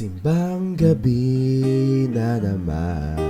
Magsimbang gabi na naman.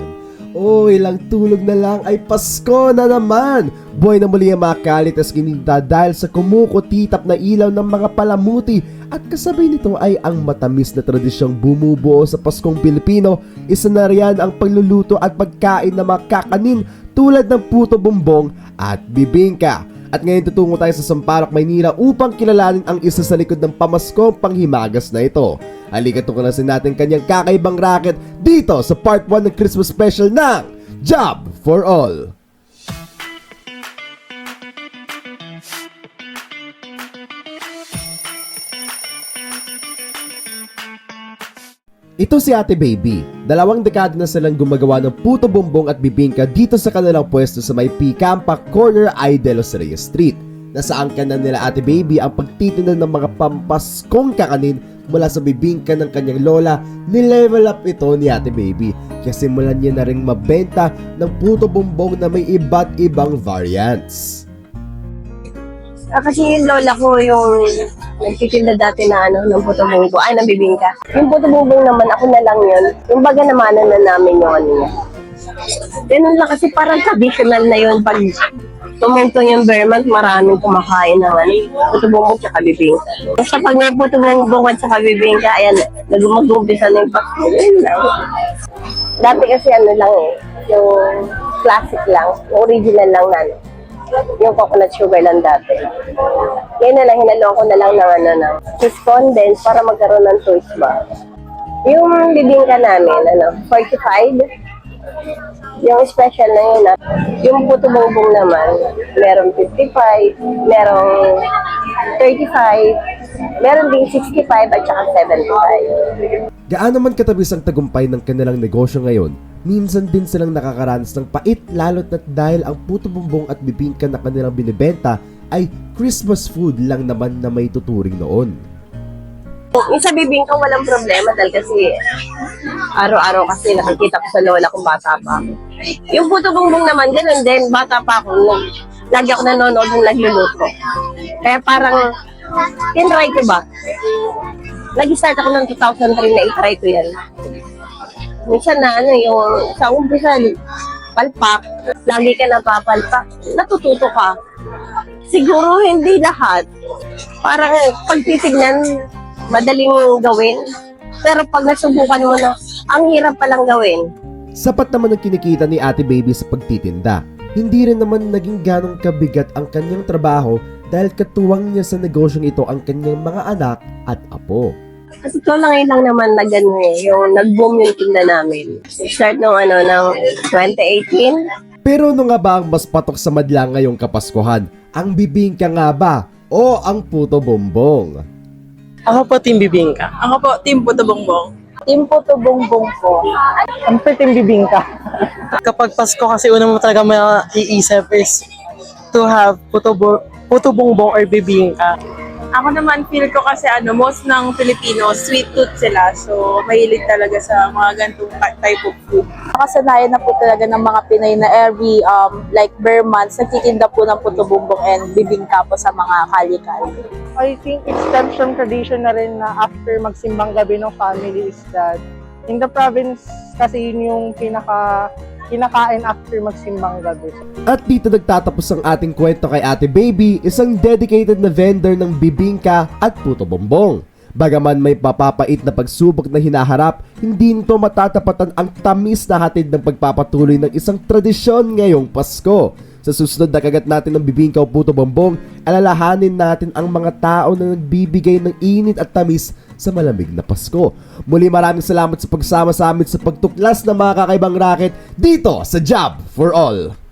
O ilang tulog na lang ay Pasko na naman. Buhay na muli ang mga kalitas gininta dahil sa kumukutitap na ilaw ng mga palamuti. At kasabay nito ay ang matamis na tradisyong bumubuo sa Paskong Pilipino. Isa na riyan ang pagluluto at pagkain ng mga kakanin tulad ng puto bumbong at bibingka at ngayon tutungo tayo sa Sampaloc, Maynila upang kilalanin ang isa sa likod ng pamaskong panghimagas na ito. Halika tuklasin natin kanyang kakaibang racket dito sa part 1 ng Christmas special ng Job for All. Ito si Ate Baby. Dalawang dekada na silang gumagawa ng puto bumbong at bibingka dito sa kanilang pwesto sa may Picampa Corner I de los Reyes Street. Nasaan ka na nila Ate Baby ang pagtitinda ng mga pampaskong kakanin mula sa bibingka ng kanyang lola, nilevel up ito ni Ate Baby. Kaya simulan niya na ring mabenta ng puto bumbong na may iba't ibang variants. Ah, kasi yung lola ko yung nagtitinda dati na ano, ng puto bumbong, ay, ng bibingka. Yung puto bumbong naman, ako na lang yun. Yung baga namanan na namin yung niya. Ganun lang kasi parang traditional na yun pag tumungtong yung Vermont, maraming kumakain ng ano, puto bumbong tsaka bibingka. Basta pag may puto bumbong at tsaka bibingka, ayan, nag-umpisa na yung Pasko. Yun lang. Dati kasi ano lang eh, yung classic lang, original lang na ano, yung coconut sugar lang dati. Ngayon na lang, hinalo na lang ng ano ng cheese para magkaroon ng choice ba. Yung bibingka namin, ano, 45. Yung special na yun, ah. yung puto bongbong naman, merong 55, merong 35, meron din 65 at saka 75. Gaano man katabis ang tagumpay ng kanilang negosyo ngayon, minsan din silang nakakaranas ng pait lalo't na dahil ang puto bumbong at bibingka na kanilang binibenta ay Christmas food lang naman na may tuturing noon. Yung sa bibingka, walang problema dahil kasi araw-araw kasi nakikita ko sa lola kung bata pa ako. Yung puto bongbong naman, ganun din, bata pa ako. Lagi ako nanonood ng nagluluto. Kaya parang, tinry ko ba? Nag-start ako ng 2003 na itry ko yan. Minsan na ano, yung sa umpisa, palpak, lagi ka napapalpak, natututo ka. Siguro hindi lahat. Parang pag titignan, madaling gawin. Pero pag nasubukan mo na, ang hirap palang gawin. Sapat naman ang kinikita ni Ate Baby sa pagtitinda. Hindi rin naman naging ganong kabigat ang kanyang trabaho dahil katuwang niya sa negosyong ito ang kanyang mga anak at apo. Kasi ito lang lang naman na gano'n eh, yung nag-boom yung tinda namin. Start nung ano, ng 2018. Pero ano nga ba ang mas patok sa madla ngayong kapaskuhan? Ang bibingka nga ba? O ang puto bombong? Ako po, Team Bibingka. Ako po, Team Puto Bongbong. Team Puto Bongbong po. Ang Team Bibingka. Kapag Pasko kasi una mo talaga maiisip is to have Puto, bo- puto Bongbong or Bibingka. Ako naman, feel ko kasi ano, most ng Filipino, sweet tooth sila. So, mahilig talaga sa mga ganitong type of food. Nakasanayan na po talaga ng mga Pinay na every um, like bare months, nagtitinda po ng puto bumbong and bibingka po sa mga kali-kali. I think it stems from tradition na rin na after magsimbang gabi ng family is that in the province kasi yun yung pinaka kinakain after magsimbang gabi. At dito nagtatapos ang ating kwento kay Ate Baby, isang dedicated na vendor ng bibingka at puto bombong. Bagaman may papapait na pagsubok na hinaharap, hindi nito matatapatan ang tamis na hatid ng pagpapatuloy ng isang tradisyon ngayong Pasko. Sa susunod na kagat natin ng bibingka o puto bombong, alalahanin natin ang mga tao na nagbibigay ng init at tamis sa malamig na Pasko. Muli maraming salamat sa pagsama sa amin sa pagtuklas ng mga kakaibang racket dito sa Job for All.